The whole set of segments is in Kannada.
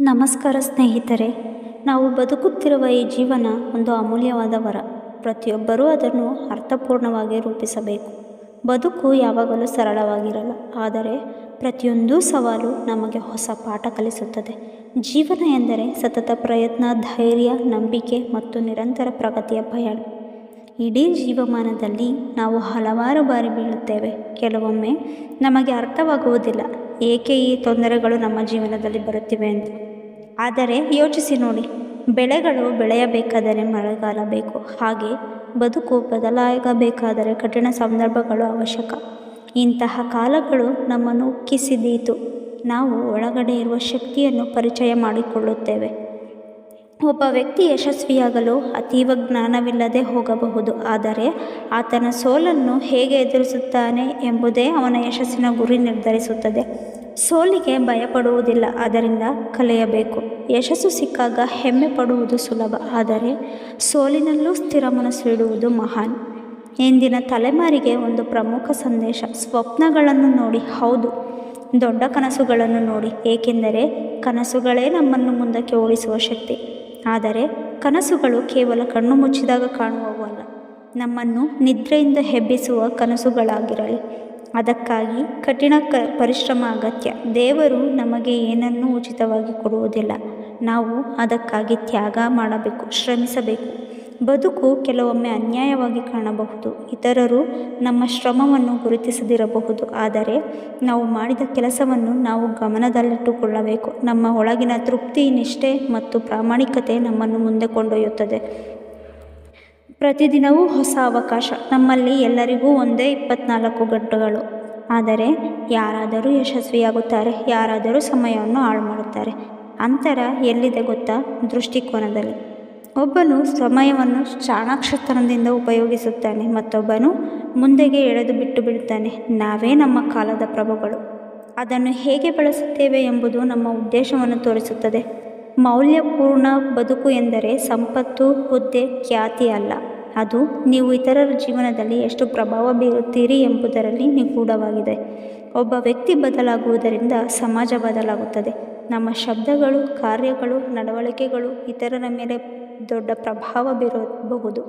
ನಮಸ್ಕಾರ ಸ್ನೇಹಿತರೆ, ನಾವು ಬದುಕುತ್ತಿರುವ ಈ ಜೀವನ ಒಂದು ಅಮೂಲ್ಯವಾದ ವರ. ಪ್ರತಿಯೊಬ್ಬರೂ ಅದನ್ನು ಅರ್ಥಪೂರ್ಣವಾಗಿ ರೂಪಿಸಬೇಕು. ಬದುಕು ಯಾವಾಗಲೂ ಸರಳವಾಗಿರಲ್ಲ, ಆದರೆ ಪ್ರತಿಯೊಂದು ಸವಾಲು ನಮಗೆ ಹೊಸ ಪಾಠ ಕಲಿಸುತ್ತದೆ. ಜೀವನ ಎಂದರೆ ಸತತ ಪ್ರಯತ್ನ, ಧೈರ್ಯ, ನಂಬಿಕೆ ಮತ್ತು ನಿರಂತರ ಪ್ರಗತಿಯ ಪಯಣ ಇಡೀ ಜೀವಮಾನದಲ್ಲಿ ನಾವು ಹಲವಾರು ಬಾರಿ ಬೀಳುತ್ತೇವೆ. ಕೆಲವೊಮ್ಮೆ ನಮಗೆ ಅರ್ಥವಾಗುವುದಿಲ್ಲ, ಏಕೆ ಈ ತೊಂದರೆಗಳು ನಮ್ಮ ಜೀವನದಲ್ಲಿ ಬರುತ್ತಿವೆ ಅಂತ ಆದರೆ ಯೋಚಿಸಿ ನೋಡಿ, ಬೆಳೆಗಳು ಬೆಳೆಯಬೇಕಾದರೆ ಮಳೆಗಾಲ ಬೇಕು, ಹಾಗೆ ಬದುಕು ಬದಲಾಗಬೇಕಾದರೆ ಕಠಿಣ ಸಂದರ್ಭಗಳು ಅವಶ್ಯಕ. ಇಂತಹ ಕಾಲಗಳು ನಮ್ಮನ್ನು ಉಕ್ಕಿಸಿದೀತು. ನಾವು ಒಳಗಡೆ ಇರುವ ಶಕ್ತಿಯನ್ನು ಪರಿಚಯ ಮಾಡಿಕೊಳ್ಳುತ್ತೇವೆ. ಒಬ್ಬ ವ್ಯಕ್ತಿ ಯಶಸ್ವಿಯಾಗಲು ಅತೀವ ಜ್ಞಾನವಿಲ್ಲದೆ ಹೋಗಬಹುದು, ಆದರೆ ಆತನ ಸೋಲನ್ನು ಹೇಗೆ ಎದುರಿಸುತ್ತಾನೆ ಎಂಬುದೇ ಅವನ ಯಶಸ್ಸಿನ ಗುರಿ ನಿರ್ಧರಿಸುತ್ತದೆ. ಸೋಲಿಗೆ ಭಯಪಡುವುದಿಲ್ಲ ಅದರಿಂದ ಕಲಿಯಬೇಕು. ಯಶಸ್ಸು ಸಿಕ್ಕಾಗ ಹೆಮ್ಮೆ ಪಡುವುದು ಸುಲಭ, ಆದರೆ ಸೋಲಿನಲ್ಲೂ ಸ್ಥಿರ ಮನಸ್ಸು ಇಡುವುದು ಮಹಾನ್. ಇಂದಿನ ತಲೆಮಾರಿಗೆ ಒಂದು ಪ್ರಮುಖ ಸಂದೇಶ, ಸ್ವಪ್ನಗಳನ್ನು ನೋಡಿ ಹೌದು, ದೊಡ್ಡ ಕನಸುಗಳನ್ನು ನೋಡಿ, ಏಕೆಂದರೆ ಕನಸುಗಳೇ ನಮ್ಮನ್ನು ಮುಂದಕ್ಕೆ ಓಡಿಸುವ ಶಕ್ತಿ. ಆದರೆ ಕನಸುಗಳು ಕೇವಲ ಕಣ್ಣು ಮುಚ್ಚಿದಾಗ ಕಾಣುವವಲ್ಲ, ನಮ್ಮನ್ನು ನಿದ್ರೆಯಿಂದ ಹೆಬ್ಬಿಸುವ ಕನಸುಗಳಾಗಿರಲಿ. ಅದಕ್ಕಾಗಿ ಕಠಿಣ ಕ ಪರಿಶ್ರಮ ಅಗತ್ಯ. ದೇವರು ನಮಗೆ ಏನನ್ನೂ ಉಚಿತವಾಗಿ ಕೊಡುವುದಿಲ್ಲ. ನಾವು ಅದಕ್ಕಾಗಿ ತ್ಯಾಗ ಮಾಡಬೇಕು, ಶ್ರಮಿಸಬೇಕು. ಬದುಕು ಕೆಲವೊಮ್ಮೆ ಅನ್ಯಾಯವಾಗಿ ಕಾಣಬಹುದು. ಇತರರು ನಮ್ಮ ಶ್ರಮವನ್ನು ಗುರುತಿಸದಿರಬಹುದು. ಆದರೆ ನಾವು ಮಾಡಿದ ಕೆಲಸವನ್ನು ನಾವು ಗಮನದಲ್ಲಿಟ್ಟುಕೊಳ್ಳಬೇಕು. ನಮ್ಮ ಒಳಗಿನ ತೃಪ್ತಿ, ನಿಷ್ಠೆ ಮತ್ತು ಪ್ರಾಮಾಣಿಕತೆ ನಮ್ಮನ್ನು ಮುಂದೆ ಕೊಂಡೊಯ್ಯುತ್ತದೆ. ಪ್ರತಿದಿನವೂ ಹೊಸ ಅವಕಾಶ. ನಮ್ಮಲ್ಲಿ ಎಲ್ಲರಿಗೂ ಒಂದೇ ಇಪ್ಪತ್ನಾಲ್ಕು ಗಂಟೆಗಳು. ಆದರೆ ಯಾರಾದರೂ ಯಶಸ್ವಿಯಾಗುತ್ತಾರೆ, ಯಾರಾದರೂ ಸಮಯವನ್ನು ಹಾಳು ಮಾಡುತ್ತಾರೆ ಅಂತರ ಎಲ್ಲಿದೆ ಗೊತ್ತಾ? ದೃಷ್ಟಿಕೋನದಲ್ಲಿ. ಒಬ್ಬನು ಸಮಯವನ್ನು ಚಾಣಾಕ್ಷತನದಿಂದ ಉಪಯೋಗಿಸುತ್ತಾನೆ, ಮತ್ತೊಬ್ಬನು ಮುಂದೆಗೆ ಎಳೆದು ಬಿಟ್ಟು ಬಿಡುತ್ತಾನೆ ನಾವೇ ನಮ್ಮ ಕಾಲದ ಪ್ರಭುಗಳು. ಅದನ್ನು ಹೇಗೆ ಬಳಸುತ್ತೇವೆ ಎಂಬುದು ನಮ್ಮ ಉದ್ದೇಶವನ್ನು ತೋರಿಸುತ್ತದೆ. ಮೌಲ್ಯಪೂರ್ಣ ಬದುಕು ಎಂದರೆ ಸಂಪತ್ತು, ಹುದ್ದೆ, ಖ್ಯಾತಿ ಅಲ್ಲ. ಅದು ನೀವು ಇತರರ ಜೀವನದಲ್ಲಿ ಎಷ್ಟು ಪ್ರಭಾವ ಬೀರುತ್ತೀರಿ ಎಂಬುದರಲ್ಲಿ ನಿಗೂಢವಾಗಿದೆ. ಒಬ್ಬ ವ್ಯಕ್ತಿ ಬದಲಾಗುವುದರಿಂದ ಸಮಾಜ ಬದಲಾಗುತ್ತದೆ. ನಮ್ಮ ಶಬ್ದಗಳು, ಕಾರ್ಯಗಳು, ನಡವಳಿಕೆಗಳು ಇತರರ ಮೇಲೆ ದೊಡ್ಡ ಪ್ರಭಾವ ಬೀರಬಹುದು.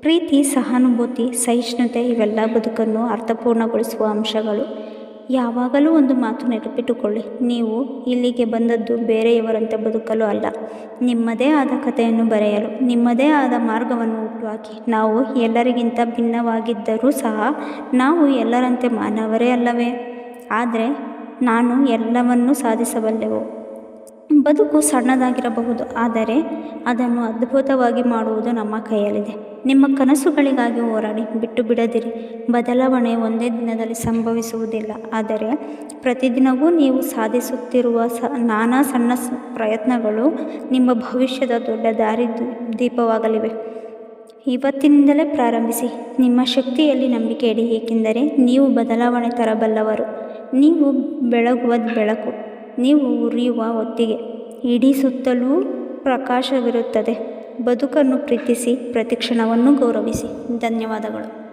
ಪ್ರೀತಿ, ಸಹಾನುಭೂತಿ, ಸಹಿಷ್ಣುತೆ ಇವೆಲ್ಲ ಬದುಕನ್ನು ಅರ್ಥಪೂರ್ಣಗೊಳಿಸುವ ಅಂಶಗಳು. ಯಾವಾಗಲೂ ಒಂದು ಮಾತು ನೆನಪಿಟ್ಟುಕೊಳ್ಳಿ. ನೀವು ಇಲ್ಲಿಗೆ ಬಂದದ್ದು ಬೇರೆಯವರಂತೆ ಬದುಕಲು ಅಲ್ಲ. ನಿಮ್ಮದೇ ಆದ ಕಥೆಯನ್ನು ಬರೆಯಲು, ನಿಮ್ಮದೇ ಆದ ಮಾರ್ಗವನ್ನು ಹುಟ್ಟುಹಾಕಿ ನಾವು ಎಲ್ಲರಿಗಿಂತ ಭಿನ್ನವಾಗಿದ್ದರೂ ಸಹ ನಾವು ಎಲ್ಲರಂತೆ ಮಾನವರೇ ಅಲ್ಲವೇ? ಆದರೆ ನಾನು ಎಲ್ಲವನ್ನೂ ಸಾಧಿಸಬಲ್ಲೆವು? ಬದುಕು ಸಣ್ಣದಾಗಿರಬಹುದು, ಆದರೆ ಅದನ್ನು ಅದ್ಭುತವಾಗಿ ಮಾಡುವುದು ನಮ್ಮ ಕೈಯಲ್ಲಿದೆ. ನಿಮ್ಮ ಕನಸುಗಳಿಗಾಗಿ ಹೋರಾಡಿ ಬಿಟ್ಟು ಬಿಡದಿರಿ ಬದಲಾವಣೆ ಒಂದೇ ದಿನದಲ್ಲಿ ಸಂಭವಿಸುವುದಿಲ್ಲ, ಆದರೆ ಪ್ರತಿದಿನವೂ ನೀವು ಸಾಧಿಸುತ್ತಿರುವ ಸ, ನಾನಾ ಸಣ್ಣ ಪ್ರಯತ್ನಗಳು ನಿಮ್ಮ ಭವಿಷ್ಯದ ದೊಡ್ಡ ದಾರಿ ದೀಪವಾಗಲಿವೆ. ಇವತ್ತಿನಿಂದಲೇ ಪ್ರಾರಂಭಿಸಿ. ನಿಮ್ಮ ಶಕ್ತಿಯಲ್ಲಿ ನಂಬಿಕೆ ಇಡಿ, ಏಕೆಂದರೆ ನೀವು ಬದಲಾವಣೆ ತರಬಲ್ಲವರು. ನೀವು ಬೆಳಗುವ ಬೆಳಕು. ನೀವು ಉರಿಯುವ ಹೊತ್ತಿಗೆ. ಇಡೀ ಸುತ್ತಲೂ ಪ್ರಕಾಶವಿರುತ್ತದೆ. ಬದುಕನ್ನು ಪ್ರೀತಿಸಿ ಪ್ರತಿಕ್ಷಣವನ್ನು ಗೌರವಿಸಿ. ಧನ್ಯವಾದಗಳು.